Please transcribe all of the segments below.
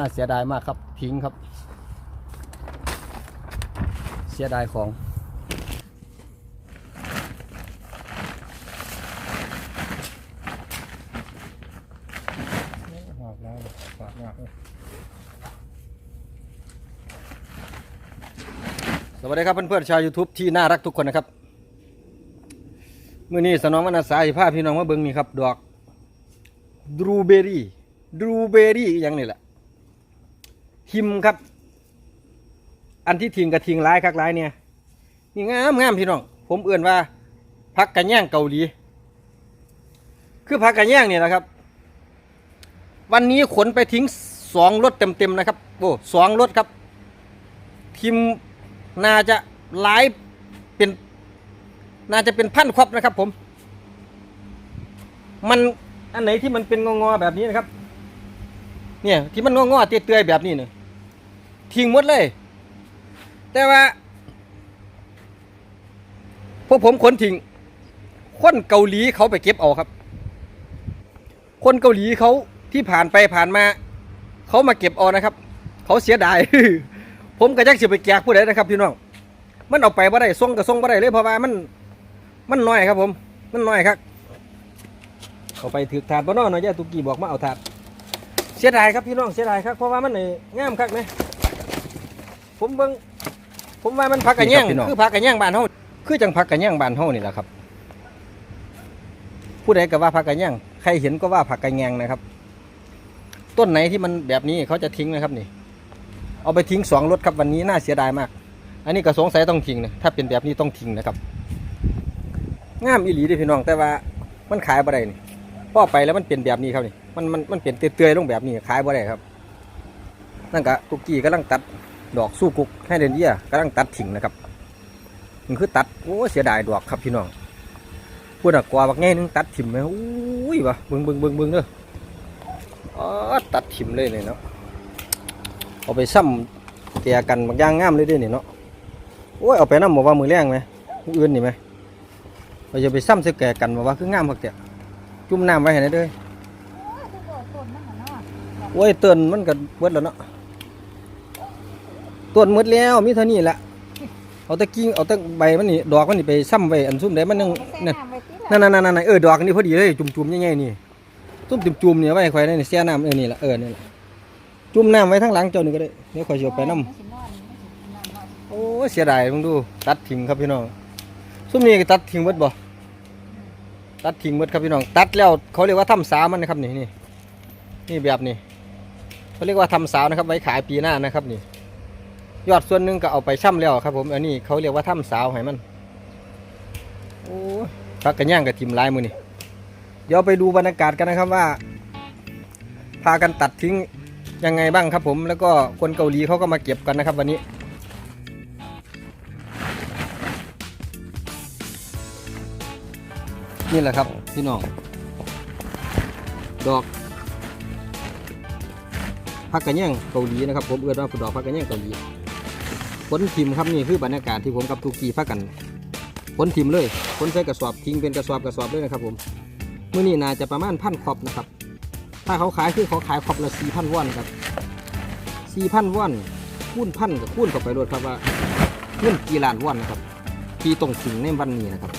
น่าเสียดายมากครับทิ้งครับ เสียดายของหอบแล้วหอบมากเลยสวัสดีครับเพื่อนๆชาว YouTube ที่น่ารักทุกคนนะครับมื่อนี้สนองวรรณสาสิภาพี่น้องมาเบิ่งนี่ครับ ดอก ดรูเบอรี่ ดรูเบอรี่อย่างนี่แหละ ทิมครับ อันที่ทิ้งกับทิงร้ายคักร้ายเนี่ยนี่งามงามพี่น้อง ผมเอื่นว่าพักกันย่งเกาหลี คือพักกันย่งเนี่ยนะครับ วันนี้ขนไปทิ้งสองรถเต็มๆนะครับโอ้สองรถครับ ทิมน่าจะหลายเป็น น่าจะเป็นพันครบนะครับผม มันอันไหนที่มันเป็นงอๆแบบนี้นะครับ เนี่ยที่มันงอๆเตื้อยๆแบบนี้เนี่ย ทิ้งหมดเลย แต่ว่า พวกผมขนทิ้งคนเกาหลีเขาไปเก็บเอาครับ คนเกาหลีเขาที่ผ่านไปผ่านมา เขามาเก็บเอานะครับ เขาเสียดาย ผมก็จักสิไปแจกผู้ใดนะครับพี่น้อง มันเอาไปบ่ได้ส่งก็ส่งบ่ได้เลยเพราะว่ามัน มันน้อยครับ ผม มันน้อยครับเอาไปถือถาดบ่เน้อน้อยย่าตุกี้บอกมาเอาถาด เสียดายครับพี่น้องเสียดายครับเพราะว่ามันนี่ง่ามคักไหม ผมเบิ่งผมว่ามันพักกันแย่งคือพักกันแย่งบ้านเฮาคือจังพักกันแย่งบ้านเฮานี่แหละครับ ผู้ใดก็ว่าพักกันแย่งใครเห็นก็ว่าพักกันแย่งนะครับ ต้นไหนที่มันแบบนี้เขาจะทิ้งนะครับนี่ เอาไปทิ้งสองรถครับวันนี้น่าเสียดายมาก อันนี้ก็สงสัยต้องทิ้งนะถ้าเป็นแบบนี้ต้องทิ้งนะครับงามอีหลีเด้อพี่น้องแต่ว่ามันขายบ่ได้นี่พ่อไปแล้วมันเป็นแบบนี้ครับนี่มันมันมันเป็นเตื้อยๆลงแบบนี้ขายบ่ได้ครับ นั่นก็ตุกกี้กำลังตัด ดอกสู้กุกให้เดนเยียกำลังตัดทิ้งนะครับมันคือตัดโอ้เสียดายดอกครับพี่น้องพูดอะกว่าบักแง่นึงตัดถิ่มไหมอุ้ยวะเบิ่งเบิ่งเบิ่งเบิ่งเด้ออ๋อตัดถิ่มเลยเลยเนาะเอาไปซ้ำแกกันบางย่างงามเลยเด้วยนี่เนาะโอ้ยเอาไปน้ำหมอว่ามือแรงไหมมืออื่นนี่ไหมเราจะไปซ้ำเสแกกันหมาว่าคืองามพักเดียจุ่มน้ำไว้ให้ได้ด้วยโอ้ยเตือนมันก็เบิดแล้วเนาะ ต้นหมดแล้วมีเท่านี้แหละเอาตะกิ้งเอาตะใบมันนี่ดอกมันนี่ไปซ้ำไว้อันซุ่มได้มันยังนั่นนั่นนั่นนั่นเออดอกอันนี้พอดีเลยจุ่มๆใหญ่ๆนี่ซุ่มจุ่มๆเนี่ยไว้ให้ใครได้นี่เสียน้ำเออนี่ละเออนี่ละจุ่มน้ำไว้ทั้งหลังเจ้านี่ก็ได้เดี๋ยวข่อยสิเอาไปน้ำโอ้เสียดายมึงดูตัดทิ้งครับพี่น้องซุ่มนี้ก็ตัดทิ้งหมดบ่ตัดทิ้งหมดครับพี่น้อง ตัดแล้วเขาเรียกว่าทำสาวมันนะครับนี่นี่นี่แบบนี้เขาเรียกว่าทำสาวนะครับไว้ขายปีหน้านะครับนี่ ยอดส่วนหนึ่งก็เอาไปช่ำแล้วครับ ผมอันนี้เขาเรียกว่าทำสาวให้มันโอ้พักกันย่างกับทีมลายมือนี่เดี๋ยวไปดูบรรยากาศกันนะครับว่า พากันตัดทิ้งยังไงบ้างครับ ผมแล้วก็คนเกาหลีเขาก็มาเก็บกันนะครับ วันนี้นี่แหละครับพี่น้องดอกพักกันย่งเกาหลีนะครับผมเอื้อนว่าดอกพักกันย่งเกาหลี ผลทิมครับนี่คือบรรยากาศที่ผมกับทุกีพักกันผลทิมเลยผลใส่กระสอบทิ้งเป็นกระสอบกระสอบเลยนะครับผมเมื่อนี้น่าจะประมาณพันครอบนะครับ ถ้าเขาขายคือเขาขายครอบละสี่พันวอนครับสี่พันวอนคูณพันกับคูณเข้าไปรวดครับว่าเงินกี่ล้านวอนนะครับที่ตรงถึงในวันนี้นะครับ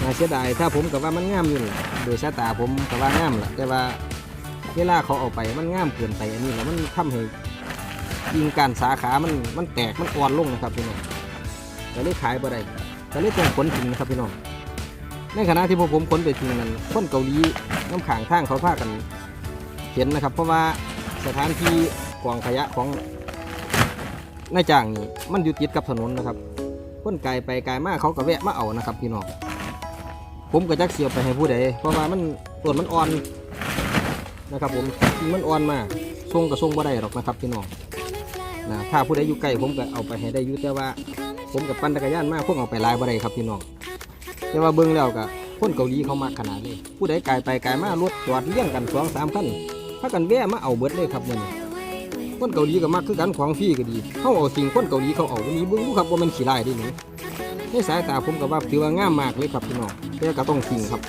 น่าเสียดายถ้าผมกับว่ามันงามอยู่ละโดยสายตาผมกับว่างามแหละแต่ว่าเวลาเขาเอาไปมันงามเกินไปอันนี้แล้วมันทำให้ ยิงการสาขา มันมันแตกมันอ่อนลงนะครับพี่น้องแต่เลยขายบ่ได้แต่เลยต้องขนทิ้งนะครับพี่น้องในขณะที่พวกผมขนไปทิ้งนั้นคนเกาหลีน้ำขางข้างเขาพากันเห็นนะครับ เพราะว่าสถานที่กองขยะของนายจ้างนี่มันอยู่ติดกับถนนนะครับคนไกลไปไกลมากเขาก็แวะมาเอานะครับพี่น้องผมก็จักเสียบไปให้ผู้ใดเพราะว่ามันต้นมันอ่อนนะครับผมมันอ่อนมากทรงก็ทรงบ่ได้หรอกนะครับพี่น้อง นะถ้าผู้ใดอยู่ใกล้ผมก็เอาไปให้ได้อยู่แต่ว่า ผมกับปั่นจักรยานมากพวกเอาไปลายบ่ได้ครับพี่น้องแต่ว่าเบิ่งแล้วก็คนเกาหลีเขามากขนาดนี้ผู้ใดไกลไปไกลมารถจอดเลี้ยงกันสองสามคันถ้ากันแว่มาเอาเบิดเลยครับมันคนเกาหลีก็มักคือกันของฟรีก็ดีเขาเอาสิ่งคนเกาหลีเขาเอาวันนี้เบิ้งดูครับว่ามันขี้ไล่ได้หนิในสายตาผมก็ว่าถือว่างามมากเลยครับพี่น้องแต่ก็ต้องทิ้งครับ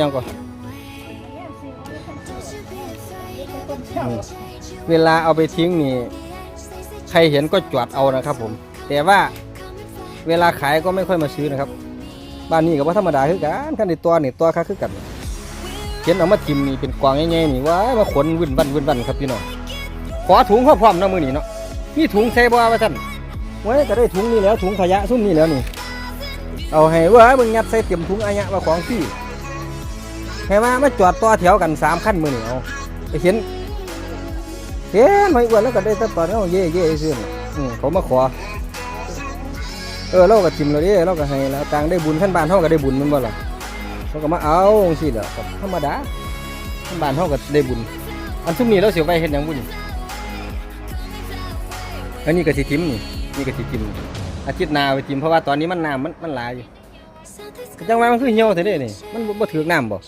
ยังก่อนเวลาเอาไปทิ้งนี่ ใครเห็นก็จวดเอานะครับ ผม แต่ว่าเวลาขายก็ไม่ค่อยมาซื้อนะครับ บ้านนี้ก็ว่าธรรมดาคือกันคันในตัวนี่ตัวค่าคือกันเห็นเอามาทิมนี่เป็นกวางง่ายๆนี่ว่ามาขนวึ่นบันวึ่นบันครับพี่น้องขอถุงพร้อมๆเนาะมือนี้เนาะนี่ถุงใส่บ่ว่าท่านไว้ก็ได้ถุงนี่แล้วถุงขยะซุ่มนี่แล้วนี่ เอาให้ว่ามึงยัดใส่เต็มถุงอายะว่าของพี่ ให้มามาจอดต่อแถวกันสามขั้นมือเหนี่เอาไปเห็นเห็นไม่อ้วนแล้วก็ได้แต่ตอนนี้เย่เย่ซื่อน่ะอืมเขามาขอ เออเราก็ทิมเราดิเราก็ให้แล้วต่างได้บุญขั้นบ้านเท่าก็ได้บุญมันบ่ล่ะเขาก็มาเอาสิแหรับธรรมดาขั้นบ้านเท่าก็ได้บุญ อันซุ่มนี้เราเสียไปเห็นอย่างบุญอันนี้ก็สิทิมนี่นี่ก็สิทิมอาทิตย์น้าไปทิมเพราะว่าตอนนี้มันน้ำมันมันหลายอยู่จังหวะมันคือเหี่ยวเท่านี้นี่มันบ่ถือน้ำบ่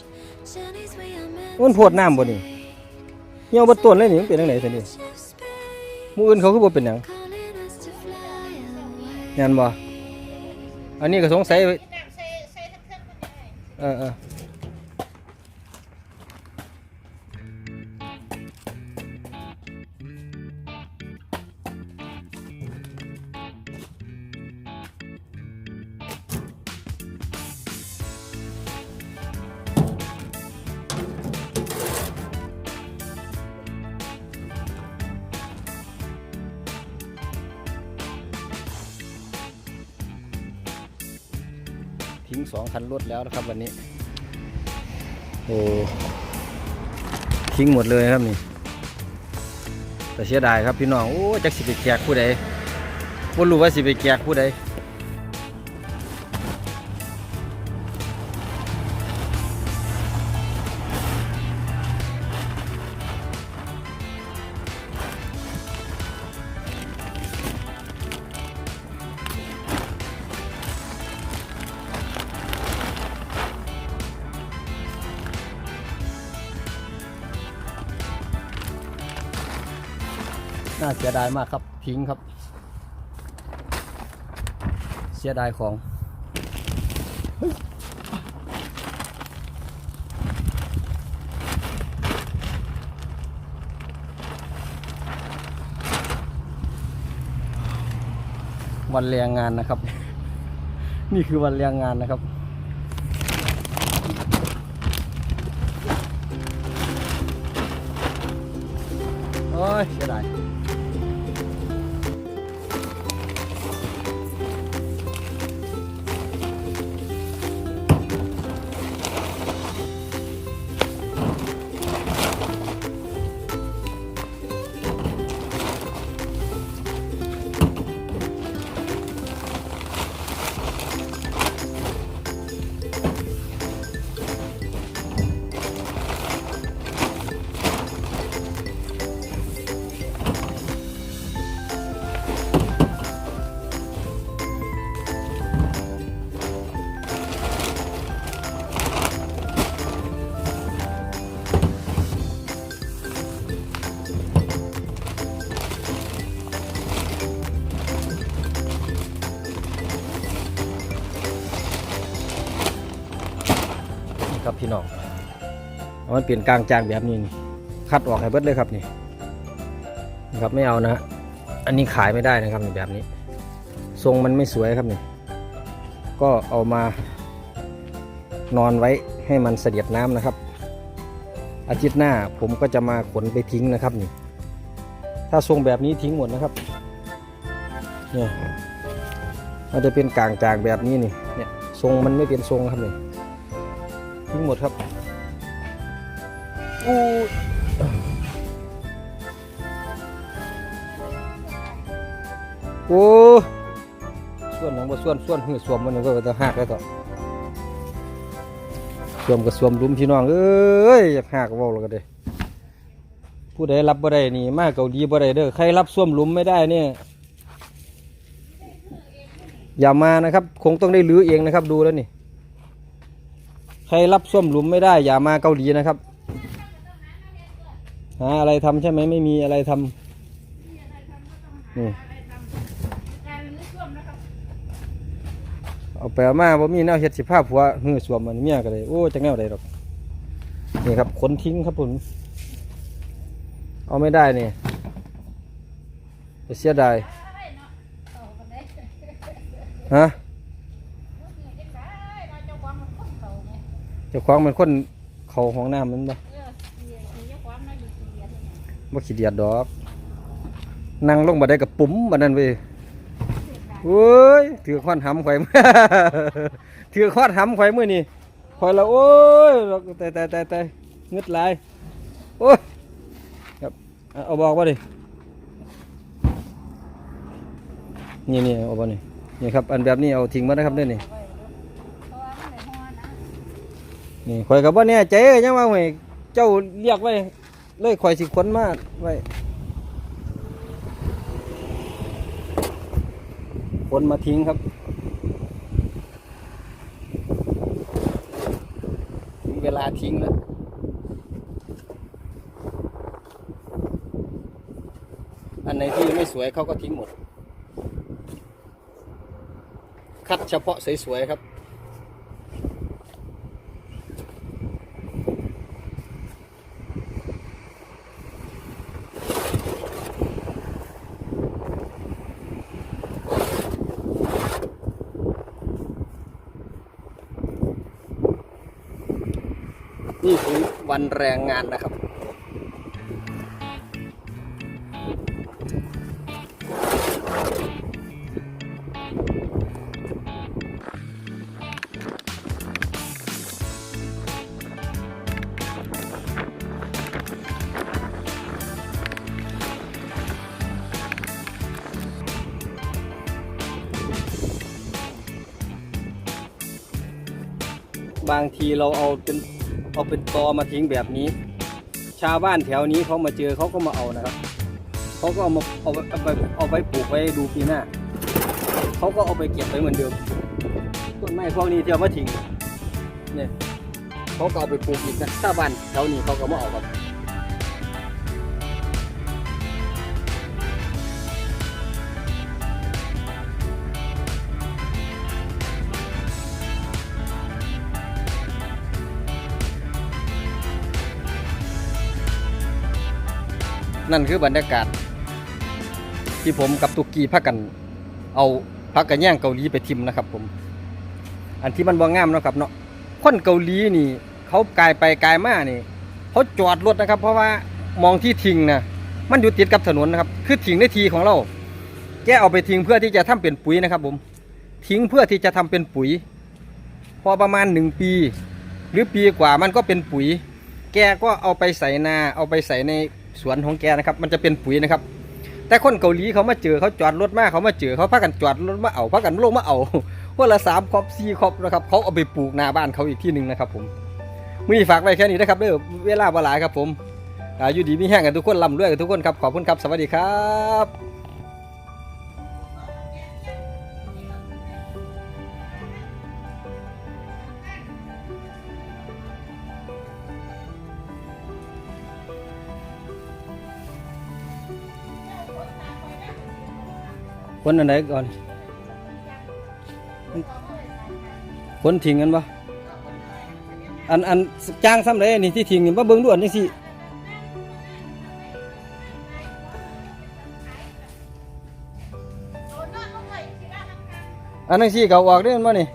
มันโพดน้ำบ่นี่เหี่ยวบ่ต้นเลยนี่มันเป็นจังไดเท่านี้หมู่อื่นเขาคือบ่เป็นหยังงานบ่อันนี้ก็สงสัยเออเออ องคันรถแล้วนะครับวันนี้ โอ้ทิ้งหมดเลยครับนี่ แต่เสียดายครับพี่น้อง โอ้จักสิไปแกกผู้ใดบ่รู้ว่าสิไปแกกผู้ใด น่าเสียดายมากครับทิ้งครับ เสียดายของวันแรงงานนะครับ นี่คือวันแรงงานนะครับ โอ้ยเสียดาย ครับพี่น้องเอามันเปลี่ยนกลางจางแบบนี้นี่คัดออกให้เบิดเลยครับนี่นะครับไม่เอานะ อันนี้ขายไม่ได้นะครับนี่แบบนี้ ทรงมันไม่สวยครับนี่ก็เอามานอนไว้ให้มันเสด็จน้ำนะครับ อาทิตย์หน้าผมก็จะมาขนไปทิ้งนะครับนี่ ถ้าทรงแบบนี้ทิ้งหมดนะครับเนี่ยมันจะเป็นกลางจางแบบนี้นี่เนี่ยทรงมันไม่เป็นทรงครับนี่ ทิ้งหมดครับอู้โอ้ส่วนหนังบ่ส่วนส่วนหือสวมมันก็จะหักแล้วต่อสวมกับสวมรุมพี่น้องเอ้ยอยากหักเว้าแล้วก็เด้ผู้ใดรับบ่ได้นี่มาเกาหลีบ่ได้เด้อใครรับสวมหลุมไม่ได้เนี่ยอย่ามานะครับ คงต้องได้รื้อเองนะครับดูแล้วนี่ ใครรับส้วมหลุมไม่ได้อย่ามาเกาหลีนะครับหาอะไรทำใช่ไหมไม่มีอะไรทำนี่เอาไปเอามาบ่มีแนวเฮ็ดสิภาพผัวหื้อสวมมันเมียก็เลยโอ้จังแนวใดดอกนี่ครับขนทิ้งครับผมเอาไม่ได้นี่จะเสียดายฮะ เจ้าของเป็นคนเขาห้องน้ำมันบ่บ่ขี้เดียดดอก นั่งลงมาได้กับปุ๋มบัดนั้นเว้ยโอ้ยถือข้อนหำข่อยถือข้อนหำข่อยมื้อนี้ข่อยละโอ้ยตายตายตายตายเงึดหลายโอ้ยครับเอาบอกว่าดินี่นี่เอาบอกนี่นี่ครับอันแบบนี้เอาทิ้งมานะครับเด้อนี่ นี่ข่อยกับว่าเนี่ยใจยังว่าไว้เจ้าเรียกไว้เลยข่อยสิขนมากไว้คนมาทิ้งครับถึงเวลาทิ้งแล้วอันไหนที่ไม่สวยเขาก็ทิ้งหมด คัดเฉพาะสวยๆครับ นี่คือ วันแรงงานนะครับ บางทีเราเอาเป็น เอาเป็นตอมาทิ้งแบบนี้ ชาวบ้านแถวนี้เขามาเจอเขาก็มาเอานะครับเขาก็เอามาเอาไปเอาไปเอาไปปลูกไว้ดูปีหน้าเขาก็เอาไปเก็บไว้เหมือนเดิมต้นไม้พวกนี้เที่ยวมาทิ้งเนี่ยเขาก็เอาไปปลูกอีกนะชาวบ้านแถวนี้เขาก็มาเอาครับ นั่นคือบรรยากาศ ที่ผมกับตุกกี้พักกัน เอาพักกันแย่งเกาหลีไปทิมนะครับ ผม อันที่มันบ่งามนะครับ เนาะคนเกาหลีนี่ เขากายไปกายมานี่เขาจอดรถนะครับ เพราะว่ามองที่ทิ้งนะมันอยู่ติดกับถนนนะครับ คือทิ้งในทีของเราแกเอาไปทิ้งเพื่อที่จะทำเป็นปุ๋ยนะครับ ผม ทิ้งเพื่อที่จะทำเป็นปุ๋ย พอประมาณหนึ่งปี หรือปีกว่ามันก็เป็นปุ๋ย แกก็เอาไปใส่นาเอาไปใส่ใน สวนของแกนะครับ มันจะเป็นปุ๋ยนะครับ แต่คนเกาหลีเขามาเจอเขาจอดรถมาเขามาเจอเขาพากันจอดรถมาเอาพากันลงมาเอาวันละสามครอบสี่ครอบนะครับ เขาเอาไปปลูกหน้าบ้านเขาอีกที่หนึ่งนะครับ ผมมือฝากไว้แค่นี้นะครับเด้อเวลาเวลาครับ ผมอยู่ดีมีแห้งกันทุกคนลำรวยกันทุกคนครับขอบคุณครับสวัสดีครับ คนอันไหนก่อนคนทิ้งกันปะอันอันจ้างซ้ำเลยนี่ที่ทิ้งนี่มาเบิ้งด่วนนี่สิอันนั้นสิเขาออกได้อมันบ่นี่